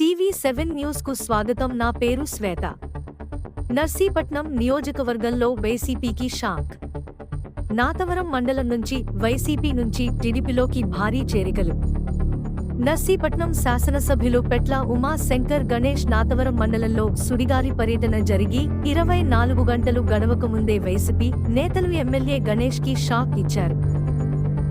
TV seven న్యూస్కు స్వాగతం. నా పేరు శ్వేత. నర్సీపట్నం నియోజకవర్గంలో వైసీపీకి షాక్. నాతవరం మండలం నుంచి వైసీపీ నుంచి టీడీపీలోకి భారీ చేరికలు. నర్సీపట్నం శాసనసభ్యులు పెట్ల ఉమా శంకర్ గణేష్ నాతవరం మండలంలో సుడిగాలి పర్యటన జరిగి ఇరవై నాలుగు గంటలు గడవక ముందే వైసీపీ నేతలు ఎమ్మెల్యే గణేష్కి షాక్ ఇచ్చారు.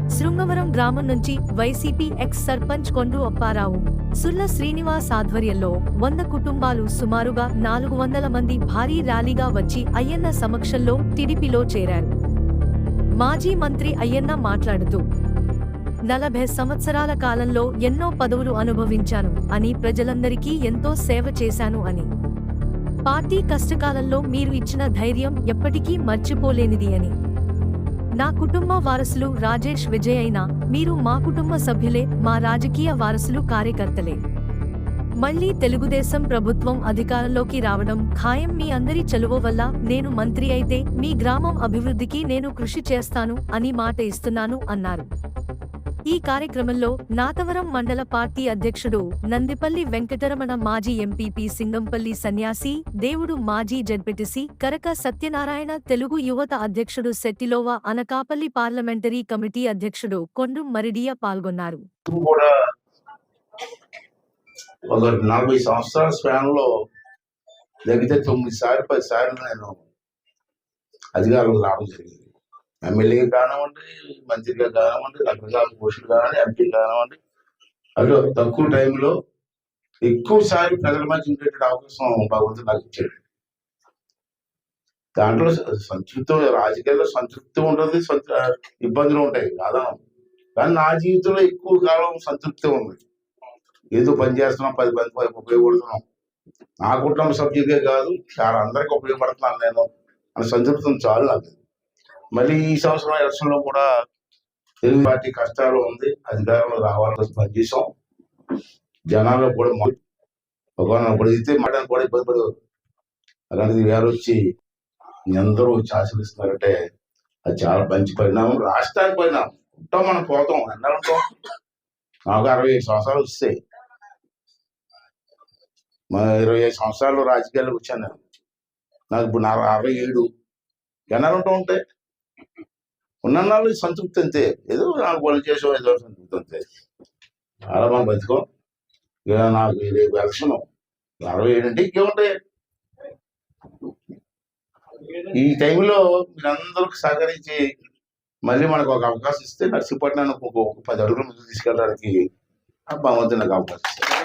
శృంగవరం గ్రామం నుంచి వైసీపీ ఎక్స్ సర్పంచ్ కొండ్రు అప్పారావు సుల్ల శ్రీనివాస్ ఆధ్వర్యంలో వంద కుటుంబాలు సుమారుగా నాలుగు వందల మంది భారీ ర్యాలీగా వచ్చి అయ్యన్న సమక్షంలో టిడిపిలో చేరారు. మాజీ మంత్రి అయ్యన్న మాట్లాడుతూ నలభై సంవత్సరాల కాలంలో ఎన్నో పదవులు అనుభవించాను అని ప్రజలందరికీ ఎంతో సేవ చేశాను అని. పార్టీ కష్టకాలంలో మీరు ఇచ్చిన ధైర్యం ఎప్పటికీ మర్చిపోలేనిది అని. నా కుటుంబ వారసులు రాజేష్ విజయ్ అయినా మీరు మా కుటుంబ సభ్యులే మా రాజకీయ వారసులు కార్యకర్తలే. మళ్ళీ తెలుగుదేశం ప్రభుత్వం అధికారంలోకి రావడం ఖాయం మీ అందరి చలువ వల్ల నేను మంత్రి అయితే మీ గ్రామం అభివృద్ధికి నేను కృషి చేస్తాను అని మాట ఇస్తున్నాను అన్నారు. ఈ కార్యక్రమంలో నాతవరం మండల పార్టీ అధ్యక్షుడు నందిపల్లి వెంకటరమణ మాజీ ఎంపీపీ సింగంపల్లి సన్యాసి దేవుడు మాజీ జడ్పిటిసి కరక సత్యనారాయణ తెలుగు యువత అధ్యక్షుడు సెట్టిలోవా అనకాపల్లి పార్లమెంటరీ కమిటీ అధ్యక్షుడు కొండు మరిడియా పాల్గొన్నారు. ఒక నలభై సంవత్సరాల తొమ్మిది సార్లు పది సార్లు నేను అధికారంలో రావడం జరిగింది. ఎమ్మెల్యే కానివ్వండి మంత్రిగా కానివ్వండి రకరకాల పోస్టులు కానివ్వండి ఎంపీ కానివ్వండి. అటు తక్కువ టైంలో ఎక్కువ ప్రజల మధ్య ఉండేటువంటి అవకాశం భగవంతుడు నాకు ఇచ్చాడు. దాంట్లో సంతృప్తం రాజకీయాల్లో సంతృప్తి ఉంటుంది ఇబ్బందులు ఉంటాయి కాదా కానీ నా జీవితంలో ఎక్కువ కాలం సంతృప్తి ఉంది. ఏదో పని చేస్తున్నాం పది మంది ఉపయోగపడుతున్నాం. నా కుటుంబ సభ్యులకే కాదు చాలా అందరికీ ఉపయోగపడుతున్నాను నేను. అని సంతృప్తం చాలు నాకు. మళ్ళీ ఈ సంవత్సరం ఎలక్షన్లో కూడా తెలుగు పార్టీ కష్టాలు ఉంది అధికారంలో రావాలని పనిచేసాం జనాల్లో కూడా మొ- ఒకవేళ కూడా ఇబ్బంది పడేవారు అలాంటిది వేరు వచ్చి మీ అందరూ వచ్చి అది చాలా మంచి పరిణామం. రాష్ట్రానికి పరిణామం. ఉంటాం మనం పోతాం. ఎన్నాలంటాం ఉంటాం నాకు అరవై ఐదు సంవత్సరాలు వస్తాయి మా ఇరవై ఐదు సంవత్సరాలు రాజకీయాల్లోకి వచ్చాను నేను. నాకు ఇప్పుడు నా అరవై ఏడు. ఎన్నాలంటూ ఉంటాయి ఉంటే ఉన్నన్నాళ్ళు సంతృప్తి అంతే ఏదో నాకు వాళ్ళు చేసాం ఏదో సంతృప్తి అంతే చాలా మనం బతుకో. ఇక నాకు రేపు ఎలక్షన్. అరవై ఏడు అంటే ఇంకేముంటాయి ఈ టైంలో మీరందరూ సహకరించి మళ్ళీ మనకు ఒక అవకాశం ఇస్తే నర్సీపట్నానికి ఒక పది అడుగులు ముందు తీసుకెళ్ళడానికి ఆ భగవంతుడు నాకు అవకాశం ఇస్తాను